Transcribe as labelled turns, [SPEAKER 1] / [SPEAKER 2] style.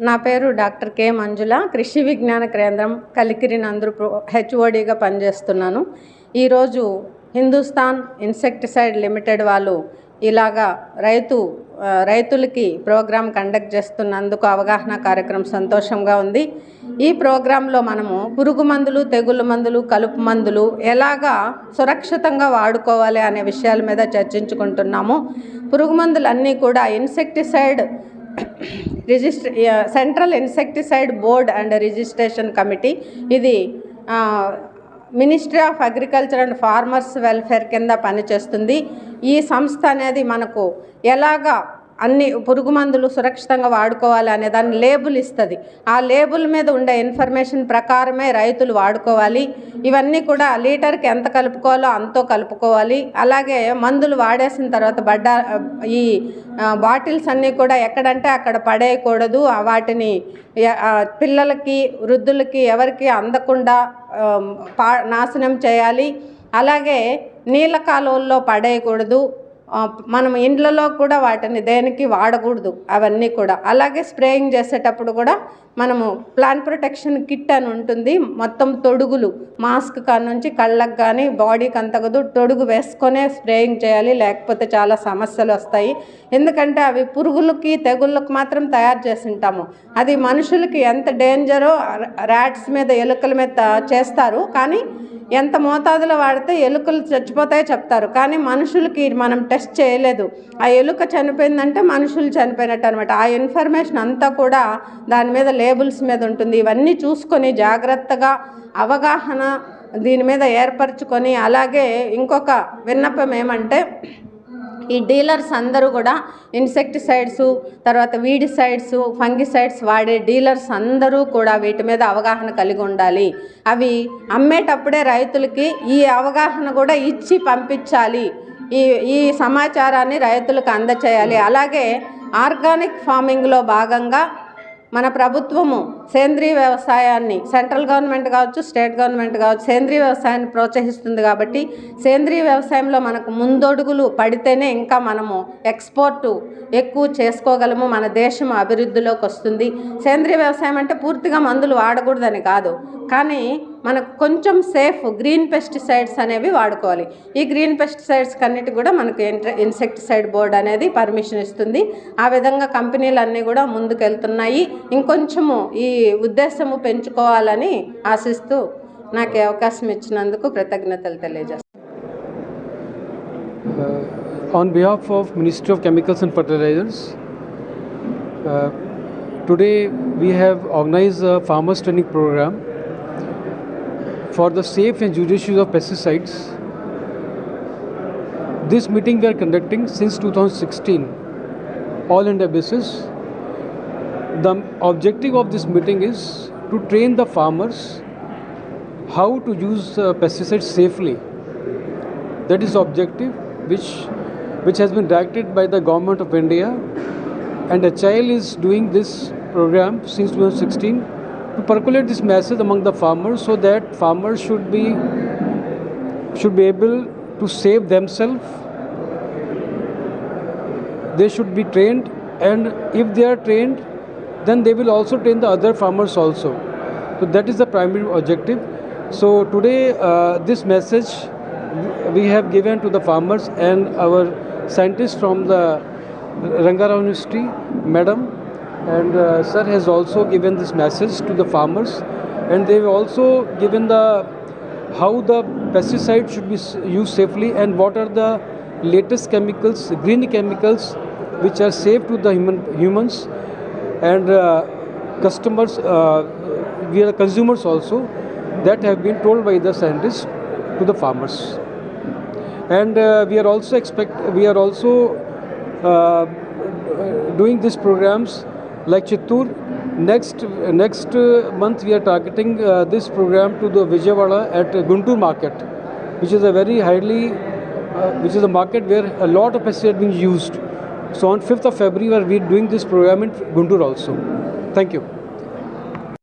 [SPEAKER 1] నా పేరు doctor K మంజుల. కృషి విజ్ఞాన కేంద్రం కలికిరి నందు హెచ్ఓడిగా పనిచేస్తున్నాను. ఈరోజు హిందుస్థాన్ ఇన్సెక్టిసైడ్ లిమిటెడ్ వాళ్ళు ఇలాగా రైతు రైతులకి ప్రోగ్రాం కండక్ట్ చేస్తున్నందుకు అవగాహన కార్యక్రమం సంతోషంగా ఉంది. ఈ ప్రోగ్రాంలో మనము పురుగు మందులు తెగులు మందులు కలుపు మందులు ఎలాగా సురక్షితంగా వాడుకోవాలి అనే విషయాల మీద చర్చించుకుంటున్నాము. పురుగు మందులు అన్నీ కూడా insecticide రిజిస్ట్రే central insecticide board and registration committee. ఇది ministry of agriculture and farmers welfare కింద పనిచేస్తుంది. ఈ సంస్థ అనేది మనకు ఎలాగా అన్ని పురుగు మందులు సురక్షితంగా వాడుకోవాలి అనే దాన్ని లేబుల్ ఇస్తుంది. ఆ లేబుల్ మీద ఉండే ఇన్ఫర్మేషన్ ప్రకారమే రైతులు వాడుకోవాలి. ఇవన్నీ కూడా లీటర్కి ఎంత కలుపుకోవాలో అంతో కలుపుకోవాలి. అలాగే మందులు వాడేసిన తర్వాత బడ్డ ఈ బాటిల్స్ అన్నీ కూడా ఎక్కడంటే అక్కడ పడేయకూడదు. వాటిని పిల్లలకి వృద్ధులకి ఎవరికి అందకుండా పా నాశనం చేయాలి. అలాగే నీళ్ళ కాలువల్లో పడేయకూడదు. మనం ఇండ్లలో కూడా వాటిని దేనికి వాడకూడదు అవన్నీ కూడా. అలాగే స్ప్రేయింగ్ చేసేటప్పుడు కూడా మనము ప్లాంట్ ప్రొటెక్షన్ కిట్ అని ఉంటుంది. మొత్తం తొడుగులు మాస్క్ కానుంచి కళ్ళకు కానీ బాడీకి అంతగదు తొడుగు వేసుకొనే స్ప్రేయింగ్ చేయాలి. లేకపోతే చాలా సమస్యలు వస్తాయి. ఎందుకంటే అవి పురుగులకి తెగుళ్ళకి మాత్రం తయారు చేసి ఉంటాము. అది మనుషులకి ఎంత డేంజరో ర్యాట్స్ మీద ఎలుకల మీద చేస్తారు. కానీ ఎంత మోతాదులో వాడితే ఎలుకలు చచ్చిపోతాయో చెప్తారు. కానీ మనుషులకి మనం టెస్ట్ చేయలేదు. ఆ ఎలుక చనిపోయిందంటే మనుషులు చనిపోయినట్టు అనమాట ఆ ఇన్ఫర్మేషన్ అంతా కూడా దాని మీద లేబుల్స్ మీద ఉంటుంది. ఇవన్నీ చూసుకొని జాగ్రత్తగా అవగాహన దీని మీద ఏర్పరచుకొని అలాగే ఇంకొక విన్నపం ఏమంటే ఈ డీలర్స్ అందరూ కూడా ఇన్సెక్టిసైడ్స్ తర్వాత వీడిసైడ్స్ ఫంగిసైడ్స్ వాడే డీలర్స్ అందరూ కూడా వీటి మీద అవగాహన కలిగి ఉండాలి. అవి అమ్మేటప్పుడే రైతులకి ఈ అవగాహన కూడా ఇచ్చి పంపించాలి. ఈ ఈ సమాచారాన్ని రైతులకు అందచేయాలి. అలాగే ఆర్గానిక్ ఫార్మింగ్లో భాగంగా మన ప్రభుత్వము సేంద్రీయ వ్యవసాయాన్ని సెంట్రల్ గవర్నమెంట్ కావచ్చు స్టేట్ గవర్నమెంట్ కావచ్చు సేంద్రీయ వ్యవసాయాన్ని ప్రోత్సహిస్తుంది కాబట్టి సేంద్రీయ వ్యవసాయంలో మనకు ముందడుగులు పడితేనే ఇంకా మనము ఎక్స్పోర్టు ఎక్కువ చేసుకోగలము మన దేశం అభివృద్ధిలోకి వస్తుంది. సేంద్రీయ వ్యవసాయం అంటే పూర్తిగా మందులు వాడకూడదని కాదు. కానీ మనకు కొంచెం సేఫ్ గ్రీన్ పెస్టిసైడ్స్ అనేవి వాడుకోవాలి. ఈ గ్రీన్ పెస్టిసైడ్స్ కన్నిటి కూడా మనకు ఇన్సెక్టిసైడ్ బోర్డ్ అనేది పర్మిషన్ ఇస్తుంది. ఆ విధంగా కంపెనీలు అన్నీ కూడా ముందుకెళ్తున్నాయి. ఇంకొంచెము ఈ ఉద్దేశము పెంచుకోవాలని ఆశిస్తూ నాకు అవకాశం ఇచ్చినందుకు కృతజ్ఞతలు తెలియజేస్తాను on
[SPEAKER 2] uh, on behalf of Ministry of Chemicals and Fertilizers, uh, today we have organized a farmers training program for the safe and judicious use of pesticides. This meeting we are conducting since 2016, all India basis. The objective of this meeting is to train the farmers how to use uh, pesticides safely that is the objective which which has been directed by the government of india and HIL is doing this program since 2016 to percolate this message among the farmers so that farmers should be should be able to save themselves. They should be trained and if they are trained then they will also train the other farmers also. So that is the primary objective. So today uh, this message we have given to the farmers and our scientists from the Rangarao University, Madam, and uh, Sir has also given this message to the farmers, and they've also given the how the pesticide should be used safely and what are the latest chemicals, green chemicals, which are safe to the human humans and uh, customers. Uh, we are consumers also that have been told by the scientists to the farmers and uh, we are also expect we are also uh, doing these programs like Chittur. Next next uh, month we are targeting uh, this program to the Vijayawada at Guntur market, which is a very highly uh, which is a market where a lot of pesticide being used. So on 5th of February we are doing this program in Guntur also. Thank you.